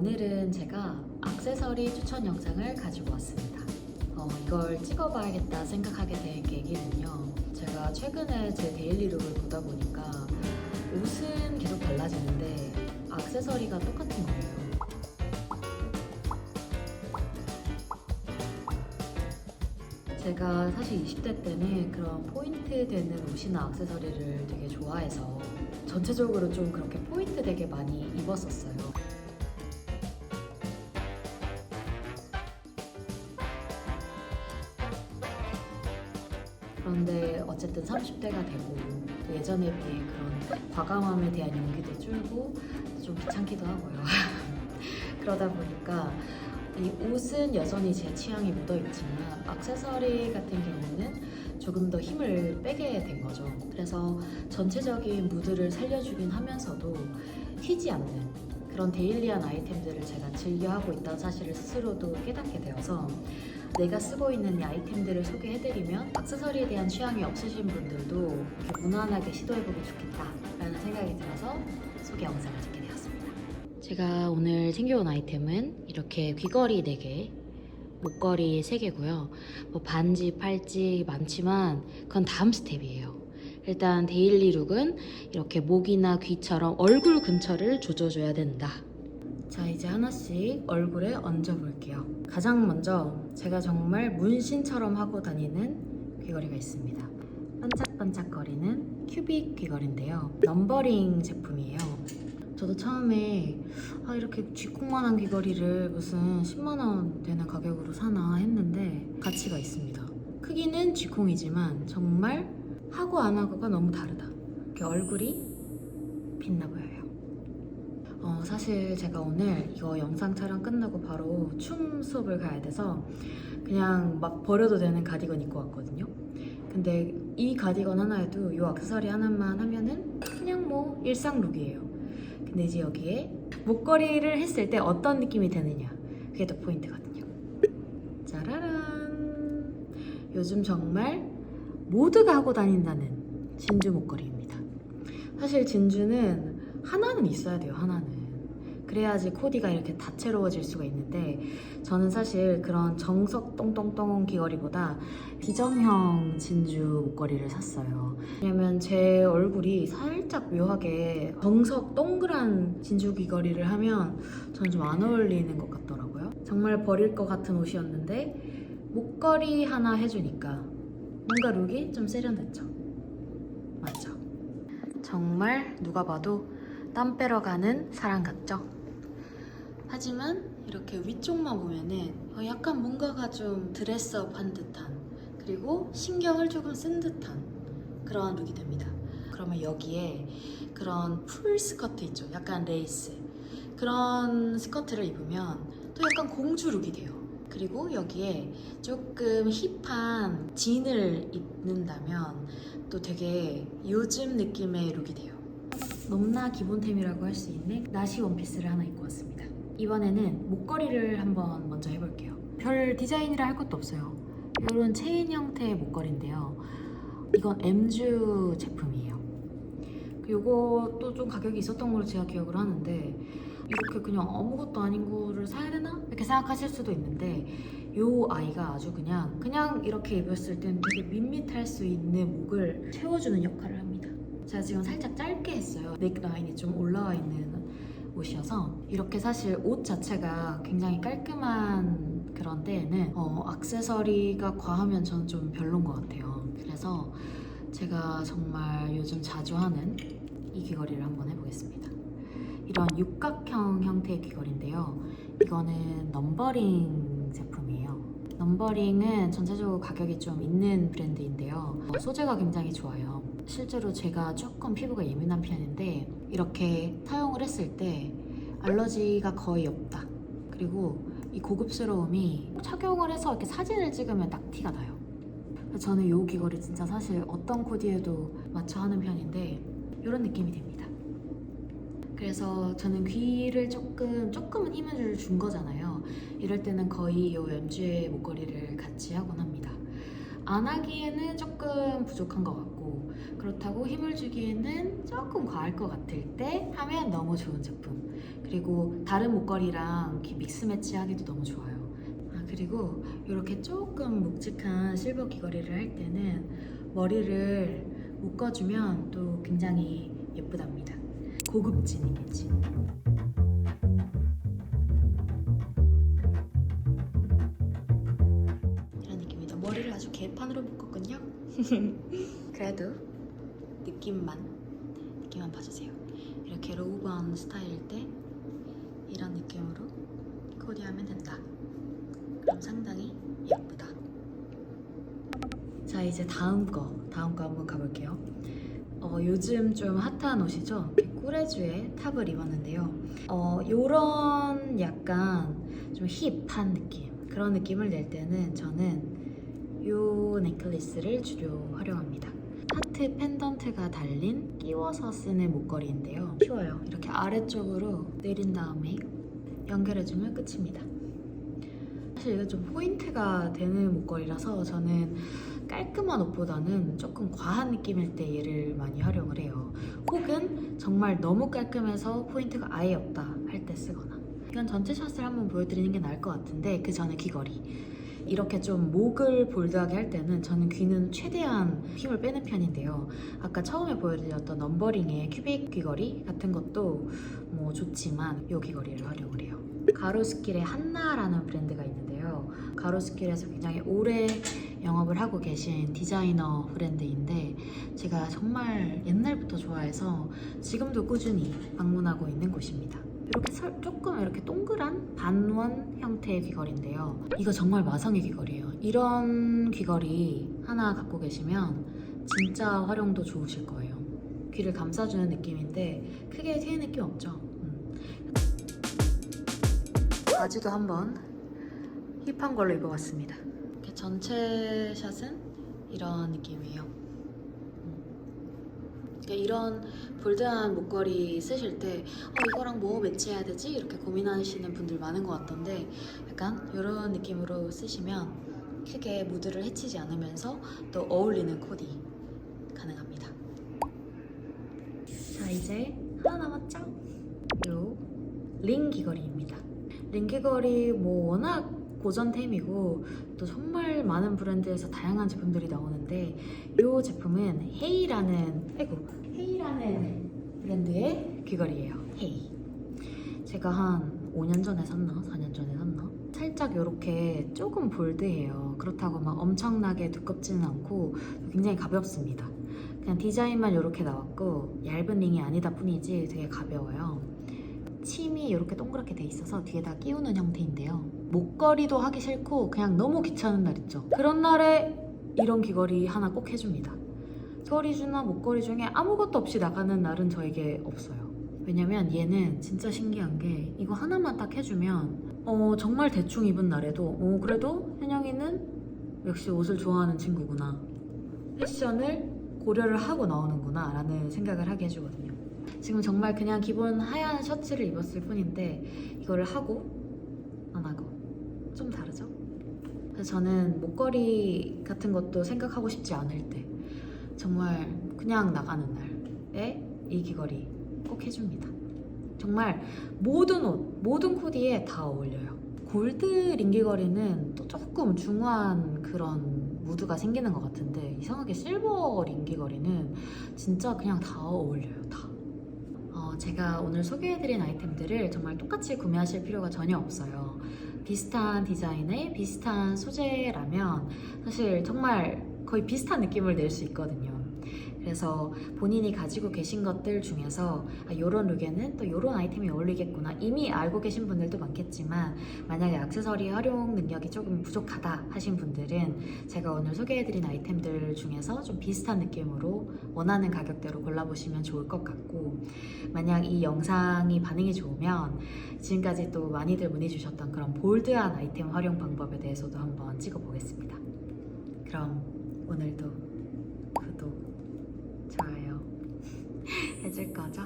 오늘은 제가 액세서리 추천 영상을 가지고 왔습니다. 어, 이걸 찍어봐야겠다 생각하게 된 계기는요. 제가 최근에 제 데일리룩을 보다 보니까 옷은 계속 달라지는데 액세서리가 똑같은 거예요. 제가 사실 20대 때는 그런 포인트 되는 옷이나 액세서리를 되게 좋아해서 전체적으로 좀 그렇게 포인트 되게 많이 입었었어요. 그런데 어쨌든 30대가 되고 또 예전에 비해 그런 과감함에 대한 용기도 줄고 좀 귀찮기도 하고요. 그러다 보니까 이 옷은 여전히 제 취향이 묻어 있지만 액세서리 같은 경우는 조금 더 힘을 빼게 된 거죠. 그래서 전체적인 무드를 살려주긴 하면서도 튀지 않는 그런 데일리한 아이템들을 제가 즐겨 하고 있다는 사실을 스스로도 깨닫게 되어서 내가 쓰고 있는 이 아이템들을 소개해드리면 액세서리에 대한 취향이 없으신 분들도 이렇게 무난하게 시도해보기 좋겠다라는 생각이 들어서 소개 영상을 찍게 되었습니다. 제가 오늘 챙겨온 아이템은 이렇게 귀걸이 4개, 목걸이 3개고요. 뭐 반지, 팔찌 많지만 그건 다음 스텝이에요. 일단 데일리 룩은 이렇게 목이나 귀처럼 얼굴 근처를 조져줘야 된다. 자 이제 하나씩 얼굴에 얹어볼게요. 가장 먼저 제가 정말 문신처럼 하고 다니는 귀걸이가 있습니다. 반짝반짝거리는 큐빅 귀걸이인데요. 넘버링 제품이에요. 저도 처음에 아, 이렇게 쥐콩만한 귀걸이를 무슨 10만원 되는 가격으로 사나 했는데 가치가 있습니다. 크기는 쥐콩이지만 정말 하고 안 하고가 너무 다르다. 이렇게 얼굴이 빛나 보여요. 어, 사실 제가 오늘 이거 영상 촬영 끝나고 바로 춤 수업을 가야 돼서 그냥 막 버려도 되는 가디건 입고 왔거든요. 근데 이 가디건 하나에도 이 액세서리 하나만 하면은 그냥 뭐 일상 룩이에요. 근데 이제 여기에 목걸이를 했을 때 어떤 느낌이 드느냐 그게 또 포인트거든요. 짜라란 요즘 정말 모두가 하고 다닌다는 진주 목걸이입니다. 사실 진주는 하나는 있어야 돼요. 하나는. 그래야지 코디가 이렇게 다채로워질 수가 있는데 저는 사실 그런 정석 똥똥똥 귀걸이보다 비점형 진주 목걸이를 샀어요. 왜냐면 제 얼굴이 살짝 묘하게 정석 동그란 진주 귀걸이를 하면 저는 좀 안 어울리는 것 같더라고요. 정말 버릴 것 같은 옷이었는데 목걸이 하나 해주니까 뭔가 룩이 좀 세련됐죠. 맞죠? 정말 누가 봐도 땀 빼러 가는 사람 같죠? 하지만 이렇게 위쪽만 보면은 어, 약간 뭔가가 좀 드레스업 한 듯한 그리고 신경을 조금 쓴 듯한 그런 룩이 됩니다. 그러면 여기에 그런 풀 스커트 있죠? 약간 레이스 그런 스커트를 입으면 또 약간 공주 룩이 돼요. 그리고 여기에 조금 힙한 진을 입는다면 또 되게 요즘 느낌의 룩이 돼요. 넘나 기본템이라고 할 수 있는 나시 원피스를 하나 입고 왔습니다. 이번에는 목걸이를 한번 먼저 해볼게요. 별 디자인이라 할 것도 없어요. 이런 체인 형태의 목걸이인데요. 이건 MJU 제품이에요. 이것도 좀 가격이 있었던 걸로 제가 기억을 하는데 이렇게 그냥 아무것도 아닌 거를 사야 되나? 이렇게 생각하실 수도 있는데 이 아이가 아주 그냥 그냥 이렇게 입었을 땐 되게 밋밋할 수 있는 목을 채워주는 역할을 합니다. 제가 지금 살짝 짧게 했어요. 넥 라인이 좀 올라와 있는 옷이어서 이렇게 사실 옷 자체가 굉장히 깔끔한 그런 데에는 어, 액세서리가 과하면 저는 좀 별론 것 같아요. 그래서 제가 정말 요즘 자주 하는 이 귀걸이를 한번 해보겠습니다. 이런 육각형 형태의 귀걸이인데요. 이거는 넘버링 제품이에요. 넘버링은 전체적으로 가격이 좀 있는 브랜드인데요. 어, 소재가 굉장히 좋아요. 실제로 제가 조금 피부가 예민한 편인데 이렇게 사용을 했을 때 알러지가 거의 없다. 그리고 이 고급스러움이 착용을 해서 이렇게 사진을 찍으면 딱 티가 나요. 저는 이 귀걸이 진짜 사실 어떤 코디에도 맞춰 하는 편인데 이런 느낌이 됩니다. 그래서 저는 귀를 조금 조금은 힘을 준 거잖아요. 이럴 때는 거의 이 MG의 목걸이를 같이 하곤 합니다. 안 하기에는 조금 부족한 것 같고 그렇다고 힘을 주기에는 조금 과할 것 같을 때 하면 너무 좋은 제품. 그리고 다른 목걸이랑 이렇게 믹스 매치 하기도 너무 좋아요. 아, 그리고 이렇게 조금 묵직한 실버 귀걸이를 할 때는 머리를 묶어주면 또 굉장히 예쁘답니다. 고급진 이미지. 이런 느낌이다. 머리를 아주 개판으로 묶었군요. 그래도 느낌만 느낌만 봐주세요. 이렇게 로우번 스타일일 때 이런 느낌으로 코디하면 된다. 그럼 상당히 예쁘다. 자 이제 다음 거 다음 거 한번 가볼게요. 어, 요즘 좀 핫한 옷이죠. 꾸레주의 탑을 입었는데요. 어, 요런 약간 좀 힙한 느낌 그런 느낌을 낼 때는 저는 요 넥클리스를 주로 활용합니다. 하트 펜던트가 달린 끼워서 쓰는 목걸이인데요. 쉬워요. 이렇게 아래쪽으로 내린 다음에 연결해주면 끝입니다. 사실 이게 좀 포인트가 되는 목걸이라서 저는 깔끔한 옷보다는 조금 과한 느낌일 때 얘를 많이 활용을 해요. 혹은 정말 너무 깔끔해서 포인트가 아예 없다 할 때 쓰거나. 이건 전체 샷을 한번 보여드리는 게 나을 것 같은데 그 전에 귀걸이. 이렇게 좀 목을 볼드하게 할 때는 저는 귀는 최대한 힘을 빼는 편인데요. 아까 처음에 보여드렸던 넘버링의 큐빅 귀걸이 같은 것도 뭐 좋지만 이 귀걸이를 활용을 해요. 가로수길에 한나라는 브랜드가 있는데요. 가로수길에서 굉장히 오래 영업을 하고 계신 디자이너 브랜드인데 제가 정말 옛날부터 좋아해서 지금도 꾸준히 방문하고 있는 곳입니다. 이렇게 설- 조금 이렇게 동그란 반원 형태의 귀걸이인데요. 이거 정말 마성의 귀걸이에요. 이런 귀걸이 하나 갖고 계시면 진짜 활용도 좋으실 거예요. 귀를 감싸주는 느낌인데 크게 튀는 느낌 없죠? 음. 바지도 한번 힙한 걸로 입어봤습니다. 이렇게 전체 샷은 이런 느낌이에요. 음. 그러니까 이런 볼드한 목걸이 쓰실 때 어, 이거랑 뭐 매치해야 되지? 이렇게 고민하시는 분들 많은 것 같던데 약간 이런 느낌으로 쓰시면 크게 무드를 해치지 않으면서 또 어울리는 코디 가능합니다. 자 이제 하나 남았죠? 요 링 귀걸이입니다. 링 귀걸이 뭐 워낙 고전템이고 또 정말 많은 브랜드에서 다양한 제품들이 나오는데 이 제품은 헤이라는 아이고 헤이라는 브랜드의 귀걸이에요. 헤이. 제가 한 5년 전에 샀나 4년 전에 샀나 살짝 이렇게 조금 볼드해요. 그렇다고 막 엄청나게 두껍지는 않고 굉장히 가볍습니다. 그냥 디자인만 이렇게 나왔고 얇은 링이 아니다 뿐이지 되게 가벼워요. 침이 이렇게 동그랗게 돼 있어서 뒤에다 끼우는 형태인데요. 목걸이도 하기 싫고 그냥 너무 귀찮은 날 있죠. 그런 날에 이런 귀걸이 하나 꼭 해줍니다. 귀걸이주나 목걸이 중에 아무것도 없이 나가는 날은 저에게 없어요. 왜냐면 얘는 진짜 신기한 게 이거 하나만 딱 해주면 어 정말 대충 입은 날에도 어 그래도 현영이는 역시 옷을 좋아하는 친구구나 패션을 고려를 하고 나오는구나 라는 생각을 하게 해주거든요. 지금 정말 그냥 기본 하얀 셔츠를 입었을 뿐인데 이거를 하고 안 하고 좀 다르죠? 그래서 저는 목걸이 같은 것도 생각하고 싶지 않을 때 정말 그냥 나가는 날에 이 귀걸이 꼭 해줍니다. 정말 모든 옷, 모든 코디에 다 어울려요. 골드 링귀걸이는 또 조금 중후한 그런 무드가 생기는 것 같은데 이상하게 실버 링귀걸이는 진짜 그냥 다 어울려요. 제가 오늘 소개해드린 아이템들을 정말 똑같이 구매하실 필요가 전혀 없어요. 비슷한 디자인에 비슷한 소재라면 사실 정말 거의 비슷한 느낌을 낼 수 있거든요. 그래서 본인이 가지고 계신 것들 중에서 아, 이런 룩에는 또 이런 아이템이 어울리겠구나 이미 알고 계신 분들도 많겠지만 만약에 액세서리 활용 능력이 조금 부족하다 하신 분들은 제가 오늘 소개해드린 아이템들 중에서 좀 비슷한 느낌으로 원하는 가격대로 골라보시면 좋을 것 같고 만약 이 영상이 반응이 좋으면 지금까지 또 많이들 문의 주셨던 그런 볼드한 아이템 활용 방법에 대해서도 한번 찍어보겠습니다. 그럼 오늘도 구독, 좋아요 해줄 거죠?